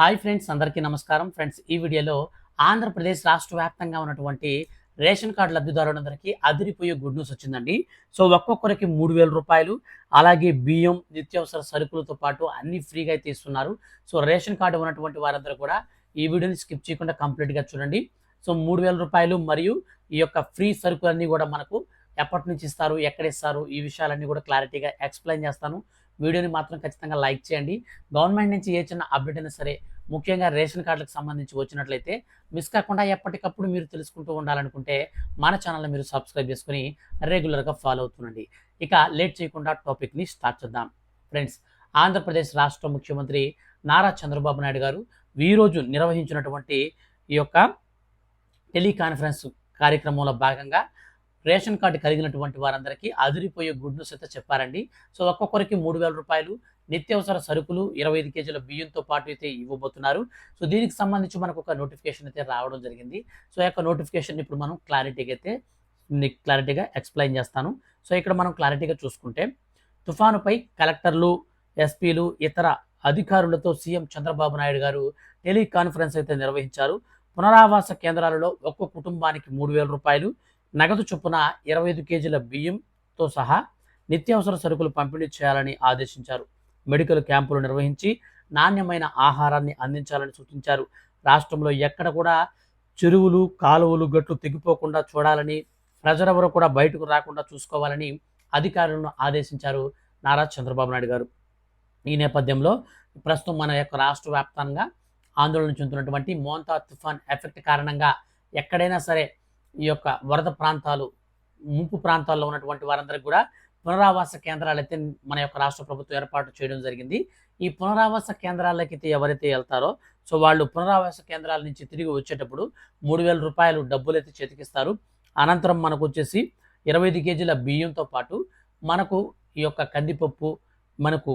Hi friends అందరికీ నమస్కారం. Friends ఈ వీడియోలో ఆంధ్రప్రదేశ్ రాష్ట్ర వ్యాప్తంగా ఉన్నటువంటి రేషన్ కార్డు లబ్ధిదారులందరికీ అదిరిపోయే గుడ్ న్యూస్ వచ్చిందండి. సో ఒక్కొక్కరికి మూడు వేల రూపాయలు అలాగే బియ్యం నిత్యావసర సరుకులతో పాటు అన్ని ఫ్రీగా అయితే ఇస్తున్నారు. సో రేషన్ కార్డు ఉన్నటువంటి వారందరూ కూడా ఈ వీడియోని స్కిప్ చేయకుండా కంప్లీట్గా చూడండి. సో మూడు వేల రూపాయలు మరియు ఈ యొక్క ఫ్రీ సరుకులన్నీ కూడా మనకు ఎప్పటి నుంచి ఇస్తారు ఎక్కడ ఇస్తారు ఈ విషయాలన్నీ కూడా క్లారిటీగా ఎక్స్ప్లెయిన్ చేస్తాను. వీడియోని మాత్రం ఖచ్చితంగా లైక్ చేయండి. గవర్నమెంట్ నుంచి ఏ చిన్న అప్డేట్ అయినా సరే ముఖ్యంగా రేషన్ కార్డులకు సంబంధించి వచ్చినట్లయితే మిస్ కాకుండా ఎప్పటికప్పుడు మీరు తెలుసుకుంటూ ఉండాలనుకుంటే మన ఛానల్ని మీరు సబ్స్క్రైబ్ చేసుకుని రెగ్యులర్గా ఫాలో అవుతుండండి. ఇక లేట్ చేయకుండా టాపిక్ని స్టార్ట్ చేద్దాం. ఫ్రెండ్స్ ఆంధ్రప్రదేశ్ రాష్ట్ర ముఖ్యమంత్రి నారా చంద్రబాబు నాయుడు గారు ఈరోజు నిర్వహించినటువంటి ఈ యొక్క టెలికాన్ఫరెన్స్ కార్యక్రమంలో భాగంగా రేషన్ కార్డు కలిగినటువంటి వారందరికీ అదిరిపోయే గుడ్ న్యూస్ అయితే చెప్పారండి. సో ఒక్కొక్కరికి మూడు వేల రూపాయలు నిత్యావసర సరుకులు ఇరవై ఐదు కేజీల బియ్యంతో పాటు అయితే ఇవ్వబోతున్నారు. సో దీనికి సంబంధించి మనకు ఒక నోటిఫికేషన్ అయితే రావడం జరిగింది. సో యొక్క నోటిఫికేషన్ ఇప్పుడు మనం క్లారిటీగా అయితే క్లారిటీగా ఎక్స్ప్లెయిన్ చేస్తాను. సో ఇక్కడ మనం క్లారిటీగా చూసుకుంటే తుఫానుపై కలెక్టర్లు ఎస్పీలు ఇతర అధికారులతో సీఎం చంద్రబాబు నాయుడు గారు టెలికాన్ఫరెన్స్ అయితే నిర్వహించారు. పునరావాస కేంద్రాలలో ఒక్కో కుటుంబానికి మూడు వేల రూపాయలు నగదు చొప్పున ఇరవై ఐదు కేజీల బియ్యంతో సహా నిత్యావసర సరుకులు పంపిణీ చేయాలని ఆదేశించారు. మెడికల్ క్యాంపులు నిర్వహించి నాణ్యమైన ఆహారాన్ని అందించాలని సూచించారు. రాష్ట్రంలో ఎక్కడ కూడా చెరువులు కాలువలు గట్లు తెగిపోకుండా చూడాలని ప్రజలెవరూ కూడా బయటకు రాకుండా చూసుకోవాలని అధికారులను ఆదేశించారు నారా చంద్రబాబు నాయుడు గారు. ఈ నేపథ్యంలో ప్రస్తుతం మన యొక్క రాష్ట్ర వ్యాప్తంగా ఆందోళన చెందుతున్నటువంటి మోంతా తుఫాన్ ఎఫెక్ట్ కారణంగా ఎక్కడైనా సరే ఈ యొక్క వరద ప్రాంతాలు ముంపు ప్రాంతాల్లో ఉన్నటువంటి వారందరికీ కూడా పునరావాస కేంద్రాలు అయితే మన యొక్క రాష్ట్ర ప్రభుత్వం ఏర్పాటు చేయడం జరిగింది. ఈ పునరావాస కేంద్రాలకి అయితే ఎవరైతే వెళ్తారో సో వాళ్ళు పునరావాస కేంద్రాల నుంచి తిరిగి వచ్చేటప్పుడు మూడు వేల రూపాయలు డబ్బులు అయితే చేతికిస్తారు. అనంతరం మనకు వచ్చేసి ఇరవై ఐదు కేజీల బియ్యంతో పాటు మనకు ఈ యొక్క కందిపప్పు మనకు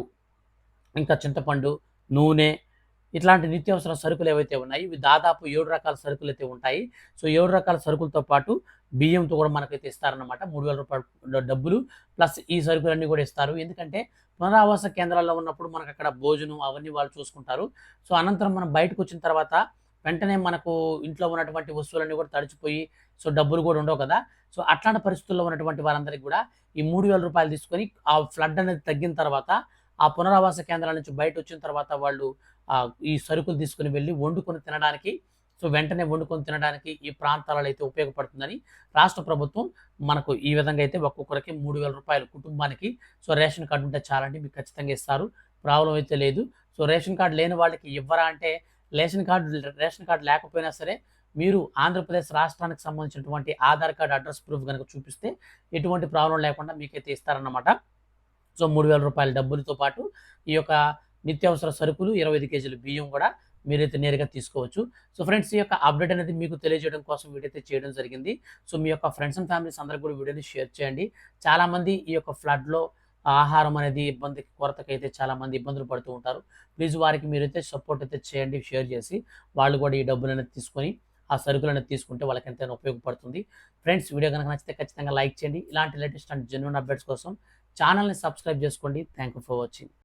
ఇంకా చింతపండు నూనె ఇట్లాంటి నిత్యావసర సరుకులు ఏవైతే ఉన్నాయి ఇవి దాదాపు ఏడు రకాల సరుకులు అయితే ఉంటాయి. సో ఏడు రకాల సరుకులతో పాటు బియ్యంతో కూడా మనకైతే ఇస్తారనమాట మూడు వేల రూపాయల డబ్బులు. ప్లస్ ఈ సరుకులన్నీ కూడా ఇస్తారు. ఎందుకంటే పునరావాస కేంద్రాల్లో ఉన్నప్పుడు మనకు అక్కడ భోజనం అవన్నీ వాళ్ళు చూసుకుంటారు. సో అనంతరం మనం బయటకు వచ్చిన తర్వాత వెంటనే మనకు ఇంట్లో ఉన్నటువంటి వస్తువులన్నీ కూడా తడిచిపోయి సో డబ్బులు కూడా ఉండవు కదా. సో అట్లాంటి పరిస్థితుల్లో ఉన్నటువంటి వారందరికీ కూడా ఈ మూడు వేల రూపాయలు తీసుకొని ఆ ఫ్లడ్ అనేది తగ్గిన తర్వాత ఆ పునరావాస కేంద్రాల నుంచి బయట వచ్చిన తర్వాత వాళ్ళు ఈ సరుకులు తీసుకుని వెళ్ళి వండుకొని తినడానికి సో వెంటనే వండుకొని తినడానికి ఈ ప్రాంతాలలో అయితే ఉపయోగపడుతుందని రాష్ట్ర ప్రభుత్వం మనకు ఈ విధంగా అయితే ఒక్కొక్కరికి మూడు వేల రూపాయలు కుటుంబానికి సో రేషన్ కార్డు ఉంటే చాలండి మీకు ఖచ్చితంగా ఇస్తారు. ప్రాబ్లం అయితే లేదు. సో రేషన్ కార్డు లేని వాళ్ళకి ఇవ్వరా అంటే రేషన్ కార్డు రేషన్ కార్డు లేకపోయినా సరే మీరు ఆంధ్రప్రదేశ్ రాష్ట్రానికి సంబంధించినటువంటి ఆధార్ కార్డు అడ్రస్ ప్రూఫ్ కనుక చూపిస్తే ఎటువంటి ప్రాబ్లం లేకుండా మీకైతే ఇస్తారన్నమాట. సో మూడు వేల రూపాయల డబ్బులతో పాటు ఈ యొక్క నిత్యావసర సరుకులు ఇరవై ఐదు కేజీల బియ్యం కూడా మీరైతే నేరుగా తీసుకోవచ్చు. సో ఫ్రెండ్స్ ఈ యొక్క అప్డేట్ అనేది మీకు తెలియజేయడం కోసం వీడియో అయితే చేయడం జరిగింది. సో మీ యొక్క ఫ్రెండ్స్ అండ్ ఫ్యామిలీస్ అందరూ కూడా వీడియోని షేర్ చేయండి. చాలామంది ఈ యొక్క ఫ్లడ్లో ఆహారం అనేది ఇబ్బందికి కొరతకైతే చాలామంది ఇబ్బందులు పడుతూ ఉంటారు. ప్లీజ్ వారికి మీరైతే సపోర్ట్ అయితే చేయండి షేర్ చేసి వాళ్ళు కూడా ఈ డబ్బులు అనేది తీసుకొని ఆ సరుకులు అనేది తీసుకుంటే వాళ్ళకి ఎంతైనా ఉపయోగపడుతుంది. ఫ్రెండ్స్ వీడియో కనుక నచ్చితే ఖచ్చితంగా లైక్ చేయండి. ఇలాంటి లేటెస్ట్ అండ్ జెన్యున్ అప్డేట్స్ కోసం ఛానల్ని సబ్స్క్రైబ్ చేసుకోండి. Thank you for watching.